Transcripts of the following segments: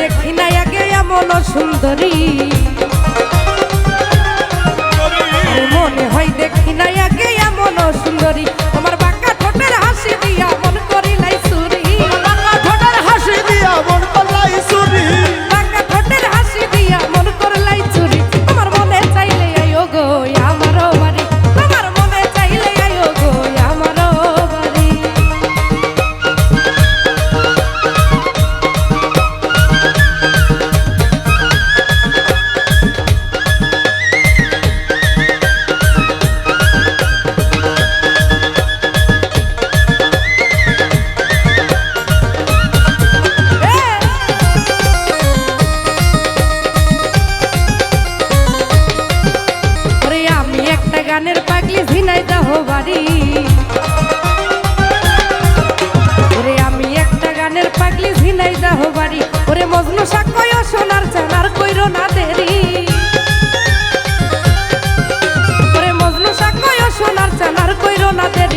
দেখি নাই আগে এমন সুন্দরী। মনে হয় দেখি নাই আগে এমন সুন্দরী। আমার পোশাক কয় সোনার চেনার কইরো না দেরি। ওরে মজনু শাক কয় সোনার চেনার কইরো না দেরি।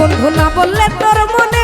বন্ধু না বললে তোর মনে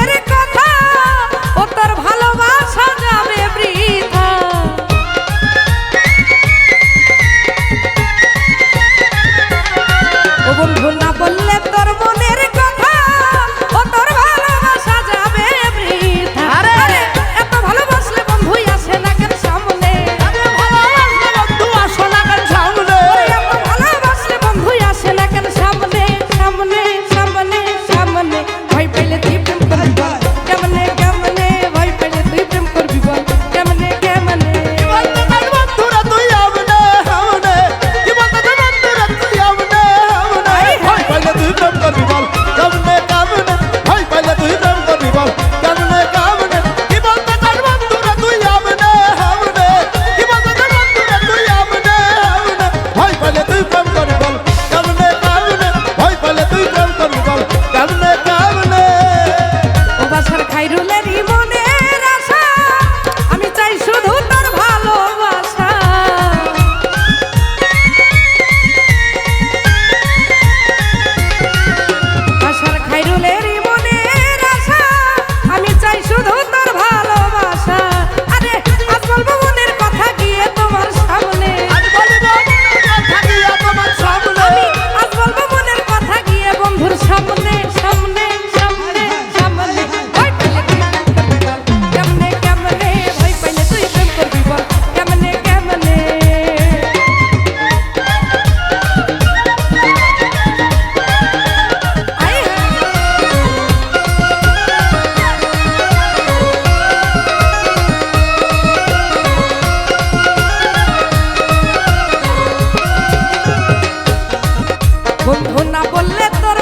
না বললে তো